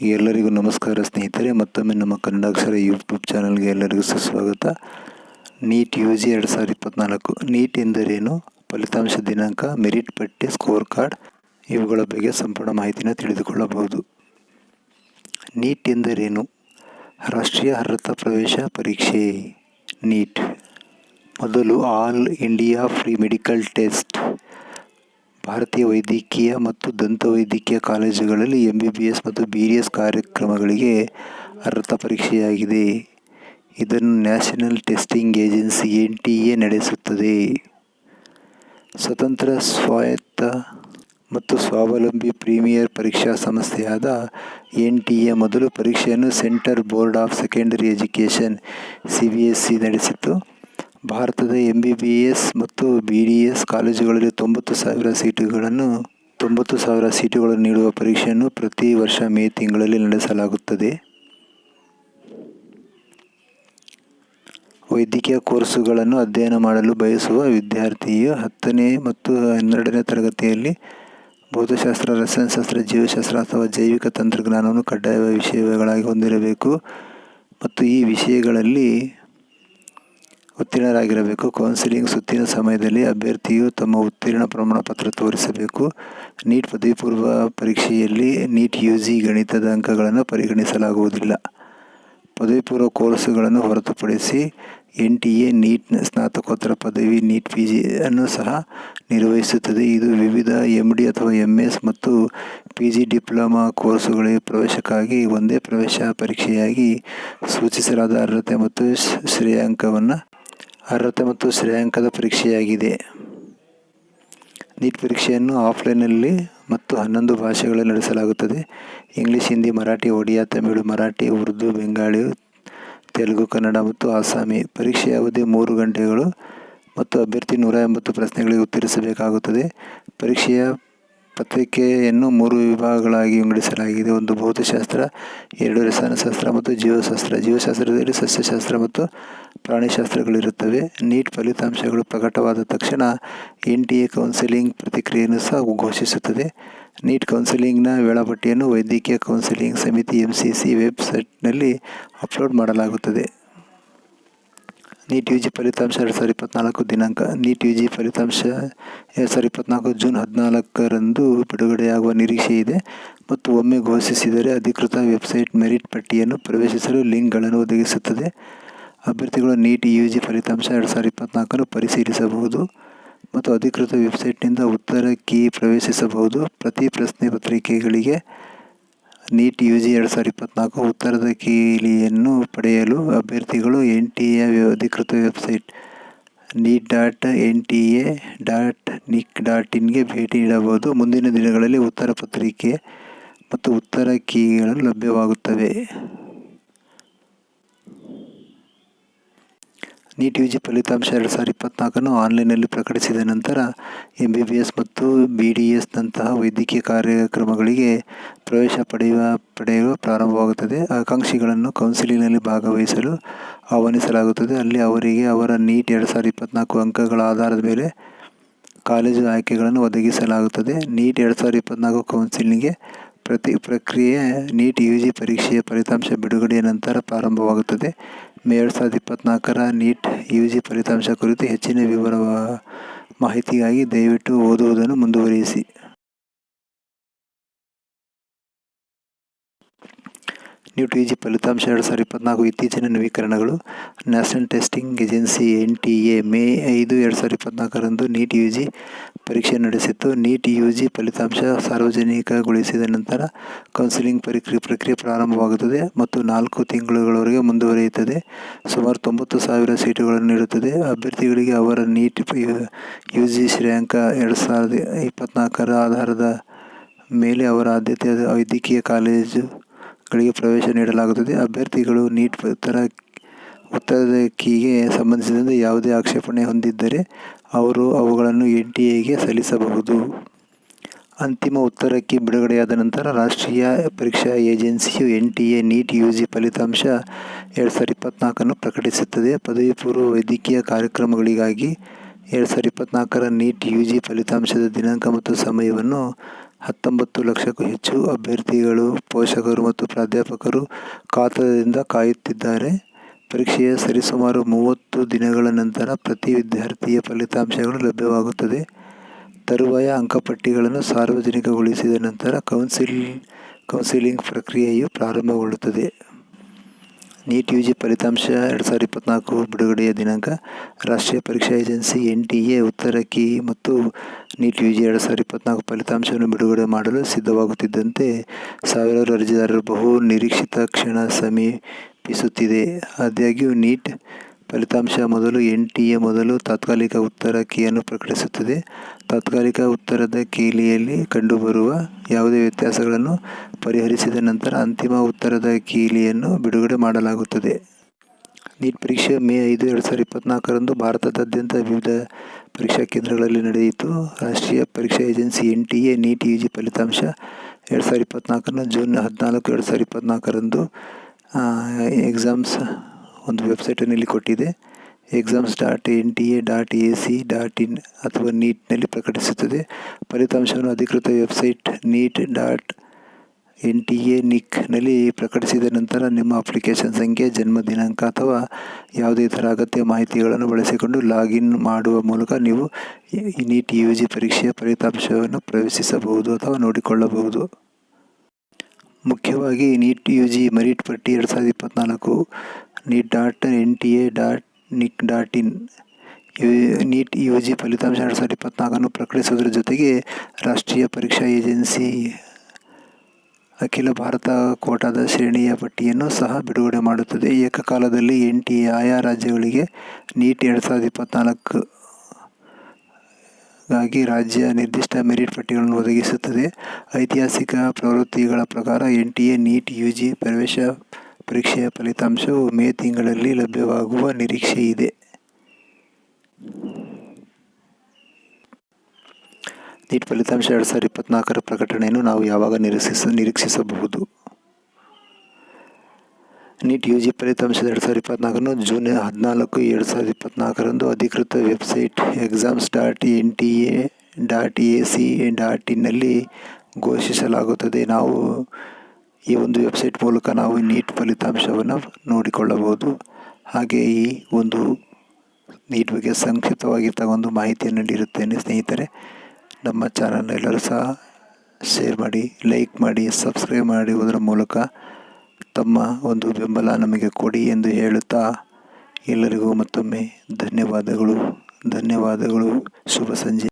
ಎಲ್ಲರಿಗೂ ನಮಸ್ಕಾರ ಸ್ನೇಹಿತರೆ, ಮತ್ತೊಮ್ಮೆ ನಮ್ಮ ಕನ್ನಡಾಕ್ಷರ ಯೂಟ್ಯೂಬ್ ಚಾನಲ್ಗೆ ಎಲ್ಲರಿಗೂ ಸುಸ್ವಾಗತ. ನೀಟ್ ಯು ಜಿ ಎರಡು ಸಾವಿರದ ಇಪ್ಪತ್ತ್ನಾಲ್ಕು ನೀಟ್ ಎಂದರೇನು? ಫಲಿತಾಂಶ ದಿನಾಂಕ, ಮೆರಿಟ್ ಪಟ್ಟಿ, ಸ್ಕೋರ್ ಕಾರ್ಡ್ ಇವುಗಳ ಬಗ್ಗೆ ಸಂಪೂರ್ಣ ಮಾಹಿತಿನ ತಿಳಿದುಕೊಳ್ಳಬಹುದು. ನೀಟ್ ಎಂದರೇನು? ರಾಷ್ಟ್ರೀಯ ಅರ್ಹತಾ ಪ್ರವೇಶ ಪರೀಕ್ಷೆ. ನೀಟ್. ಮೊದಲು all India pre medical test. ಭಾರತೀಯ ವೈದ್ಯಕೀಯ ಮತ್ತು ದಂತವೈದ್ಯಕೀಯ ಕಾಲೇಜುಗಳಲ್ಲಿ ಎಂ ಬಿ ಬಿ ಎಸ್ ಮತ್ತು ಬಿ ಡಿ ಎಸ್ ಕಾರ್ಯಕ್ರಮಗಳಿಗೆ ಅರ್ಹತಾ ಪರೀಕ್ಷೆಯಾಗಿದೆ. ಇದನ್ನು national testing agency N T A ನಡೆಸುತ್ತದೆ. ಸ್ವತಂತ್ರ, ಸ್ವಾಯತ್ತ ಮತ್ತು ಸ್ವಾವಲಂಬಿ ಪ್ರೀಮಿಯರ್ ಪರೀಕ್ಷಾ ಸಂಸ್ಥೆಯಾದ ಎನ್ ಟಿ ಎ ಮೊದಲು ಪರೀಕ್ಷೆಯನ್ನು central board of secondary education C B S E ನಡೆಸಿತು ಭಾರತದ ಎಂ ಬಿ ಬಿ ಎಸ್ ಮತ್ತು ಬಿ ಡಿ ಎಸ್ ಕಾಲೇಜುಗಳಲ್ಲಿ ತೊಂಬತ್ತು ಸಾವಿರ ಸೀಟುಗಳನ್ನು, ತೊಂಬತ್ತು ಸಾವಿರ ಸೀಟುಗಳನ್ನು ನೀಡುವ ಪರೀಕ್ಷೆಯನ್ನು ಪ್ರತಿ ವರ್ಷ ಮೇ ತಿಂಗಳಲ್ಲಿ ನಡೆಸಲಾಗುತ್ತದೆ. ವೈದ್ಯಕೀಯ ಕೋರ್ಸುಗಳನ್ನು ಅಧ್ಯಯನ ಮಾಡಲು ಬಯಸುವ ವಿದ್ಯಾರ್ಥಿಯು ಹತ್ತನೇ ಮತ್ತು ಹನ್ನೆರಡನೇ ತರಗತಿಯಲ್ಲಿ ಭೌತಶಾಸ್ತ್ರ, ರಸಾಯನಶಾಸ್ತ್ರ, ಜೀವಶಾಸ್ತ್ರ ಅಥವಾ ಜೈವಿಕ ತಂತ್ರಜ್ಞಾನವನ್ನು ಕಡ್ಡಾಯ ವಿಷಯಗಳಾಗಿ ಹೊಂದಿರಬೇಕು. ಮತ್ತು ಈ ವಿಷಯಗಳಲ್ಲಿ ಉತ್ತೀರ್ಣರಾಗಿರಬೇಕು. ಕೌನ್ಸಿಲಿಂಗ್ ಸುತ್ತಿನ ಸಮಯದಲ್ಲಿ ಅಭ್ಯರ್ಥಿಯು ತಮ್ಮ ಉತ್ತೀರ್ಣ ಪ್ರಮಾಣಪತ್ರ ತೋರಿಸಬೇಕು. ನೀಟ್ ಪದವಿ ಪೂರ್ವ ಪರೀಕ್ಷೆಯಲ್ಲಿ ನೀಟ್ ಯು ಜಿ ಗಣಿತದ ಅಂಕಗಳನ್ನು ಪರಿಗಣಿಸಲಾಗುವುದಿಲ್ಲ. ಪದವಿ ಪೂರ್ವ ಕೋರ್ಸುಗಳನ್ನು ಹೊರತುಪಡಿಸಿ ಎನ್ ಟಿ ಎ ನೀಟ್ ಸ್ನಾತಕೋತ್ತರ ಪದವಿ, ನೀಟ್ ಪಿ ಜಿ ಅನ್ನು ಸಹ ನಿರ್ವಹಿಸುತ್ತದೆ. ಇದು ವಿವಿಧ ಎಂ ಡಿ ಅಥವಾ ಎಂ ಎಸ್ ಮತ್ತು ಪಿ ಜಿ ಡಿಪ್ಲೊಮಾ ಕೋರ್ಸುಗಳಿಗೆ ಪ್ರವೇಶಕ್ಕಾಗಿ ಒಂದೇ ಪ್ರವೇಶ ಪರೀಕ್ಷೆಯಾಗಿ ಸೂಚಿಸಲಾದ ಅರ್ಹತೆ ಮತ್ತು ಶ್ರೇಯಾಂಕವನ್ನು ಅರ್ಹತೆ ಮತ್ತು ಶ್ರೇಯಾಂಕದ ಪರೀಕ್ಷೆಯಾಗಿದೆ. ನೀಟ್ ಪರೀಕ್ಷೆಯನ್ನು ಆಫ್ಲೈನಲ್ಲಿ ಮತ್ತು ಹನ್ನೊಂದು ಭಾಷೆಗಳಲ್ಲಿ ನಡೆಸಲಾಗುತ್ತದೆ. ಇಂಗ್ಲೀಷ್, ಹಿಂದಿ, ಮರಾಠಿ, ಒಡಿಯಾ, ತಮಿಳು, ಮರಾಠಿ, ಉರ್ದು, ಬೆಂಗಾಳಿ, ತೆಲುಗು, ಕನ್ನಡ ಮತ್ತು ಆಸಾಮಿ ಪರೀಕ್ಷೆಯ ಅವಧಿ ಮೂರು ಗಂಟೆಗಳು ಮತ್ತು ಅಭ್ಯರ್ಥಿ ನೂರ ಎಂಬತ್ತು ಪ್ರಶ್ನೆಗಳಿಗೆ ಉತ್ತರಿಸಬೇಕಾಗುತ್ತದೆ. ಪರೀಕ್ಷೆಯ ಪತ್ರಿಕೆಯನ್ನು ಮೂರು ವಿಭಾಗಗಳಾಗಿ ವಿಂಗಡಿಸಲಾಗಿದೆ. ಒಂದು ಭೌತಶಾಸ್ತ್ರ, ಎರಡು ರಸಾಯನಶಾಸ್ತ್ರ ಮತ್ತು ಜೀವಶಾಸ್ತ್ರ. ಜೀವಶಾಸ್ತ್ರದಲ್ಲಿ ಸಸ್ಯಶಾಸ್ತ್ರ ಮತ್ತು ಪ್ರಾಣಿಶಾಸ್ತ್ರಗಳಿರುತ್ತವೆ. ನೀಟ್ ಫಲಿತಾಂಶಗಳು ಪ್ರಕಟವಾದ ತಕ್ಷಣ ಎನ್ ಟಿ ಎ ಕೌನ್ಸಿಲಿಂಗ್ ಪ್ರತಿಕ್ರಿಯೆಯನ್ನು ಸಹ ಘೋಷಿಸುತ್ತದೆ. ನೀಟ್ ಕೌನ್ಸಿಲಿಂಗ್ನ ವೇಳಾಪಟ್ಟಿಯನ್ನು ವೈದ್ಯಕೀಯ ಕೌನ್ಸಿಲಿಂಗ್ ಸಮಿತಿ ಎಂ ಸಿ ಸಿ ವೆಬ್ಸೈಟ್ನಲ್ಲಿ ಅಪ್ಲೋಡ್ ಮಾಡಲಾಗುತ್ತದೆ. ನೀಟ್ ಯು ಜಿ ಫಲಿತಾಂಶ ಎರಡು ಸಾವಿರದ ಇಪ್ಪತ್ನಾಲ್ಕು ದಿನಾಂಕ, ನೀಟ್ ಯು ಜಿ ಫಲಿತಾಂಶ ಎರಡು ಸಾವಿರದ ಇಪ್ಪತ್ನಾಲ್ಕು ಜೂನ್ ಹದಿನಾಲ್ಕರಂದು ಬಿಡುಗಡೆಯಾಗುವ ನಿರೀಕ್ಷೆ ಇದೆ ಮತ್ತು ಒಮ್ಮೆ ಘೋಷಿಸಿದರೆ ಅಧಿಕೃತ ವೆಬ್ಸೈಟ್ ಮೆರಿಟ್ ಪಟ್ಟಿಯನ್ನು ಪ್ರವೇಶಿಸಲು ಲಿಂಕ್ಗಳನ್ನು ಒದಗಿಸುತ್ತದೆ. ಅಭ್ಯರ್ಥಿಗಳು ನೀಟ್ ಯು ಜಿ ಫಲಿತಾಂಶ ಎರಡು ಸಾವಿರದ ಇಪ್ಪತ್ತ್ನಾಲ್ಕನ್ನು ಪರಿಶೀಲಿಸಬಹುದು ಮತ್ತು ಅಧಿಕೃತ ವೆಬ್ಸೈಟ್ನಿಂದ ಉತ್ತರ ಕೀ ಪ್ರವೇಶಿಸಬಹುದು. ಪ್ರತಿ ಪ್ರಶ್ನೆ ಪತ್ರಿಕೆಗಳಿಗೆ ನೀಟ್ ಯು ಜಿ ಎರಡು ಸಾವಿರದ ಇಪ್ಪತ್ತ್ನಾಲ್ಕು ಉತ್ತರದ ಕೀಲಿಯನ್ನು ಪಡೆಯಲು ಅಭ್ಯರ್ಥಿಗಳು ಎನ್ ಟಿ ಎ ಅಧಿಕೃತ website NEET dot N T A dot nic dot ಇನ್ಗೆ ಭೇಟಿ ನೀಡಬಹುದು. ಮುಂದಿನ ದಿನಗಳಲ್ಲಿ ಉತ್ತರ ಪತ್ರಿಕೆ ಮತ್ತು ಉತ್ತರ ಕೀಗಳು ಲಭ್ಯವಾಗುತ್ತವೆ. ನೀಟ್ ಯು ಜಿ ಫಲಿತಾಂಶ ಎರಡು ಸಾವಿರದ ಇಪ್ಪತ್ನಾಲ್ಕನ್ನು ಆನ್ಲೈನಲ್ಲಿ ಪ್ರಕಟಿಸಿದ ನಂತರ ಎಂ ಬಿ ಬಿ ಎಸ್ ಮತ್ತು ಬಿ ಡಿ ಎಸ್ನಂತಹ ವೈದ್ಯಕೀಯ ಕಾರ್ಯಕ್ರಮಗಳಿಗೆ ಪ್ರವೇಶ ಪಡೆಯುವ, ಪಡೆಯಲು ಪ್ರಾರಂಭವಾಗುತ್ತದೆ. ಆಕಾಂಕ್ಷಿಗಳನ್ನು ಕೌನ್ಸಿಲಿಂಗ್ನಲ್ಲಿ ಭಾಗವಹಿಸಲು ಆಹ್ವಾನಿಸಲಾಗುತ್ತದೆ. ಅಲ್ಲಿ ಅವರಿಗೆ ಅವರ ನೀಟ್ ಎರಡು ಸಾವಿರದ ಇಪ್ಪತ್ತ್ನಾಲ್ಕು ಅಂಕಗಳ ಆಧಾರದ ಮೇಲೆ ಕಾಲೇಜು ಆಯ್ಕೆಗಳನ್ನು ಒದಗಿಸಲಾಗುತ್ತದೆ. ನೀಟ್ ಎರಡು ಸಾವಿರದ ಇಪ್ಪತ್ತ್ನಾಲ್ಕು ಕೌನ್ಸಿಲಿಂಗ್ಗೆ ಪ್ರತಿ ಪ್ರಕ್ರಿಯೆ ನೀಟ್ ಯು ಜಿ ಪರೀಕ್ಷೆಯ ಫಲಿತಾಂಶ ಬಿಡುಗಡೆಯ ನಂತರ ಪ್ರಾರಂಭವಾಗುತ್ತದೆ. ಎರಡು ಸಾವಿರದ ಇಪ್ಪತ್ತ್ನಾಲ್ಕರ ನೀಟ್ ಯು ಜಿ ಫಲಿತಾಂಶ ಕುರಿತು ಹೆಚ್ಚಿನ ವಿವರ ಮಾಹಿತಿಗಾಗಿ ದಯವಿಟ್ಟು ಓದುವುದನ್ನು ಮುಂದುವರಿಸಿ. ನೀಟ್ ಟಿ ಜಿ ಫಲಿತಾಂಶ ಎರಡು ಸಾವಿರದ ಇಪ್ಪತ್ನಾಲ್ಕು ಇತ್ತೀಚಿನ ನವೀಕರಣಗಳು. National testing agency N T A May ಐದು, ಎರಡು ಸಾವಿರದ ಇಪ್ಪತ್ತ್ನಾಲ್ಕರಂದು ನೀಟ್ ಯು ಜಿ ಪರೀಕ್ಷೆ ನಡೆಸಿತ್ತು. ನೀಟ್ ಯು ಜಿ ಫಲಿತಾಂಶ ಸಾರ್ವಜನಿಕಗೊಳಿಸಿದ ನಂತರ ಕೌನ್ಸಿಲಿಂಗ್ ಪ್ರಕ್ರಿಯೆ ಪ್ರಕ್ರಿಯೆ ಪ್ರಾರಂಭವಾಗುತ್ತದೆ ಮತ್ತು ನಾಲ್ಕು ತಿಂಗಳುಗಳವರೆಗೆ ಮುಂದುವರಿಯುತ್ತದೆ. ಸುಮಾರು ತೊಂಬತ್ತು ಸಾವಿರ ಸೀಟುಗಳನ್ನು ನೀಡುತ್ತದೆ. ಅಭ್ಯರ್ಥಿಗಳಿಗೆ ಅವರ ನೀಟ್ ಯು ಜಿ ಶ್ರೇಯಾಂಕ ಎರಡು ಸಾವಿರದ ಇಪ್ಪತ್ನಾಲ್ಕರ ಆಧಾರದ ಮೇಲೆ ಅವರ ಆದ್ಯತೆ ವೈದ್ಯಕೀಯ ಕಾಲೇಜು ಗಳಿಗೆ ಪ್ರವೇಶ ನೀಡಲಾಗುತ್ತದೆ. ಅಭ್ಯರ್ಥಿಗಳು ನೀಟ್ ಉತ್ತರ, ಉತ್ತರದ ಕೀಗೆ ಸಂಬಂಧಿಸಿದಂತೆ ಯಾವುದೇ ಆಕ್ಷೇಪಣೆ ಹೊಂದಿದ್ದರೆ ಅವರು ಅವುಗಳನ್ನು ಎನ್ ಟಿ ಎಗೆ ಸಲ್ಲಿಸಬಹುದು. ಅಂತಿಮ ಉತ್ತರಕ್ಕೆ ಬಿಡುಗಡೆಯಾದ ನಂತರ ರಾಷ್ಟ್ರೀಯ ಪರೀಕ್ಷಾ ಏಜೆನ್ಸಿಯು N T A NEET U G ಫಲಿತಾಂಶ ಎರಡು ಸಾವಿರದ ಇಪ್ಪತ್ತ್ನಾಲ್ಕನ್ನು ಪ್ರಕಟಿಸುತ್ತದೆ. ಪದವಿ ಪೂರ್ವ ವೈದ್ಯಕೀಯ ಕಾರ್ಯಕ್ರಮಗಳಿಗಾಗಿ ಎರಡು ಸಾವಿರದ ಇಪ್ಪತ್ತ್ನಾಲ್ಕರ ನೀಟ್ ಯು ಜಿ ಫಲಿತಾಂಶದ ದಿನಾಂಕ ಮತ್ತು ಸಮಯವನ್ನು ಹತ್ತೊಂಬತ್ತು ಲಕ್ಷಕ್ಕೂ ಹೆಚ್ಚು ಅಭ್ಯರ್ಥಿಗಳು, ಪೋಷಕರು ಮತ್ತು ಪ್ರಾಧ್ಯಾಪಕರು ಕಾತರದಿಂದ ಕಾಯುತ್ತಿದ್ದಾರೆ. ಪರೀಕ್ಷೆಯ ಸರಿಸುಮಾರು ಮೂವತ್ತು ದಿನಗಳ ನಂತರ ಪ್ರತಿ ವಿದ್ಯಾರ್ಥಿಯ ಫಲಿತಾಂಶಗಳು ಲಭ್ಯವಾಗುತ್ತದೆ. ತರುವಾಯ ಅಂಕಪಟ್ಟಿಗಳನ್ನು ಸಾರ್ವಜನಿಕಗೊಳಿಸಿದ ನಂತರ ಕೌನ್ಸಿಲ್, ಕೌನ್ಸಿಲಿಂಗ್ ಪ್ರಕ್ರಿಯೆಯು ಪ್ರಾರಂಭಗೊಳ್ಳುತ್ತದೆ. ನೀಟ್ ಯು ಜಿ ಫಲಿತಾಂಶ ಎರಡು ಸಾವಿರದ ಇಪ್ಪತ್ತ್ನಾಲ್ಕು ಬಿಡುಗಡೆಯ ದಿನಾಂಕ. ರಾಷ್ಟ್ರೀಯ ಪರೀಕ್ಷಾ ಏಜೆನ್ಸಿ ಎನ್ ಟಿ ಎ ಉತ್ತರ ಕಿ ಮತ್ತು ನೀಟ್ ಯು ಜಿ ಎರಡು ಸಾವಿರದ ಇಪ್ಪತ್ತ್ನಾಲ್ಕು ಫಲಿತಾಂಶವನ್ನು ಬಿಡುಗಡೆ ಮಾಡಲು ಸಿದ್ಧವಾಗುತ್ತಿದ್ದಂತೆ ಸಾವಿರಾರು ಅರ್ಜಿದಾರರು ಬಹು ನಿರೀಕ್ಷಿತ ಕ್ಷಣ ಸಮೀಪಿಸುತ್ತಿದೆ. ಆದಾಗ್ಯೂ ನೀಟ್ ಫಲಿತಾಂಶ ಮೊದಲು ಎನ್ ಟಿ ಎ ಮೊದಲು ತಾತ್ಕಾಲಿಕ ಉತ್ತರ ಕೀಯನ್ನು ಪ್ರಕಟಿಸುತ್ತದೆ. ತಾತ್ಕಾಲಿಕ ಉತ್ತರದ ಕೀಲಿಯಲ್ಲಿ ಕಂಡುಬರುವ ಯಾವುದೇ ವ್ಯತ್ಯಾಸಗಳನ್ನು ಪರಿಹರಿಸಿದ ನಂತರ ಅಂತಿಮ ಉತ್ತರದ ಕೀಲಿಯನ್ನು ಬಿಡುಗಡೆ ಮಾಡಲಾಗುತ್ತದೆ. ನೀಟ್ ಪರೀಕ್ಷೆ ಮೇ ಐದು, ಎರಡು ಸಾವಿರದ ಇಪ್ಪತ್ತ್ನಾಲ್ಕರಂದು ಭಾರತದಾದ್ಯಂತ ವಿವಿಧ ಪರೀಕ್ಷಾ ಕೇಂದ್ರಗಳಲ್ಲಿ ನಡೆಯಿತು. ರಾಷ್ಟ್ರೀಯ ಪರೀಕ್ಷಾ agency N T A NEET U G ಫಲಿತಾಂಶ ಎರಡು ಸಾವಿರದ ಇಪ್ಪತ್ತ್ನಾಲ್ಕನ್ನು ಜೂನ್ ಹದಿನಾಲ್ಕು, ಎರಡು ಸಾವಿರದ ಇಪ್ಪತ್ತ್ನಾಲ್ಕರಂದು ಎಕ್ಸಾಮ್ಸ್ ಒಂದು ವೆಬ್ಸೈಟನ್ನು ಇಲ್ಲಿ ಕೊಟ್ಟಿದೆ. Exams dot N T A dot A C dot in ಅಥವಾ ನೀಟ್ನಲ್ಲಿ ಪ್ರಕಟಿಸುತ್ತದೆ. ಫಲಿತಾಂಶವನ್ನು ಅಧಿಕೃತ website NEET dot N T A ನಿಕ್ನಲ್ಲಿ ಪ್ರಕಟಿಸಿದ ನಂತರ ನಿಮ್ಮ ಅಪ್ಲಿಕೇಶನ್ ಸಂಖ್ಯೆ, ಜನ್ಮ ದಿನಾಂಕ ಅಥವಾ ಯಾವುದೇ ಥರ ಅಗತ್ಯ ಮಾಹಿತಿಗಳನ್ನು ಬಳಸಿಕೊಂಡು ಲಾಗಿನ್ ಮಾಡುವ ಮೂಲಕ ನೀವು ನೀಟ್ ಯು ಜಿ ಪರೀಕ್ಷೆಯ ಫಲಿತಾಂಶವನ್ನು ಪ್ರವೇಶಿಸಬಹುದು ಅಥವಾ ನೋಡಿಕೊಳ್ಳಬಹುದು. ಮುಖ್ಯವಾಗಿ ನೀಟ್ ಯು ಜಿ ಮರಿಟ್ ಪಟ್ಟಿ ಎರಡು ಸಾವಿರದ ಇಪ್ಪತ್ತ್ನಾಲ್ಕು NEET dot N T A dot nic dot in NEET U G ಫಲಿತಾಂಶ ಎರಡು ಸಾವಿರದ ಇಪ್ಪತ್ತ್ನಾಲ್ಕನ್ನು ಪ್ರಕಟಿಸುವುದರ ಜೊತೆಗೆ ರಾಷ್ಟ್ರೀಯ ಪರೀಕ್ಷಾ ಏಜೆನ್ಸಿ ಅಖಿಲ ಭಾರತ ಕೋಟಾದ ಶ್ರೇಣಿಯ ಪಟ್ಟಿಯನ್ನು ಸಹ ಬಿಡುಗಡೆ ಮಾಡುತ್ತದೆ. ಏಕಕಾಲದಲ್ಲಿ ಎನ್ ಟಿ ಎ ಆಯಾ ರಾಜ್ಯಗಳಿಗೆ ನೀಟ್ ಎರಡು ಸಾವಿರದ ಇಪ್ಪತ್ತ್ನಾಲ್ಕು ಗಾಗಿ ರಾಜ್ಯ ನಿರ್ದಿಷ್ಟ ಮೆರಿಟ್ ಪಟ್ಟಿಗಳನ್ನು ಒದಗಿಸುತ್ತದೆ. ಐತಿಹಾಸಿಕ ಪ್ರವೃತ್ತಿಗಳ ಪ್ರಕಾರ N T A NEET U G ಪ್ರವೇಶ ಪರೀಕ್ಷೆಯ ಫಲಿತಾಂಶವು ಮೇ ತಿಂಗಳಲ್ಲಿ ಲಭ್ಯವಾಗುವ ನಿರೀಕ್ಷೆ ಇದೆ. ನೀಟ್ ಫಲಿತಾಂಶ ಎರಡು ಸಾವಿರದ ಇಪ್ಪತ್ತ್ನಾಲ್ಕರ ಪ್ರಕಟಣೆಯನ್ನು ನಾವು ಯಾವಾಗ ನಿರೀಕ್ಷಿಸ, ನಿರೀಕ್ಷಿಸಬಹುದು? ನೀಟ್ ಯು ಜಿ ಫಲಿತಾಂಶದ ಎರಡು ಸಾವಿರದ ಇಪ್ಪತ್ತ್ನಾಲ್ಕನ್ನು ಜೂನ್ ಹದಿನಾಲ್ಕು ಎರಡು ಸಾವಿರದ ಇಪ್ಪತ್ತ್ನಾಲ್ಕರಂದು ಅಧಿಕೃತ website exams dot N T A dot A C dot ಇನ್ನಲ್ಲಿ ಘೋಷಿಸಲಾಗುತ್ತದೆ. ನಾವು ಈ ಒಂದು ವೆಬ್ಸೈಟ್ ಮೂಲಕ ನಾವು ನೀಟ್ ಫಲಿತಾಂಶವನ್ನು ನೋಡಿಕೊಳ್ಳಬಹುದು. ಹಾಗೆ ಈ ಒಂದು ನೀಟ್ ಬಗ್ಗೆ ಸಂಕ್ಷಿಪ್ತವಾಗಿರ್ತಕ್ಕ ಒಂದು ಮಾಹಿತಿಯನ್ನು ನೀಡಿರುತ್ತೇನೆ ಸ್ನೇಹಿತರೆ. ನಮ್ಮ ಚಾನಲ್ ಎಲ್ಲರೂ ಸಹ ಶೇರ್ ಮಾಡಿ, ಲೈಕ್ ಮಾಡಿ, ಸಬ್ಸ್ಕ್ರೈಬ್ ಮಾಡುವುದರ ಮೂಲಕ ತಮ್ಮ ಒಂದು ಬೆಂಬಲ ನಮಗೆ ಕೊಡಿ ಎಂದು ಹೇಳುತ್ತಾ ಎಲ್ಲರಿಗೂ ಮತ್ತೊಮ್ಮೆ ಧನ್ಯವಾದಗಳು. ಧನ್ಯವಾದಗಳು. ಶುಭ ಸಂಜೆ.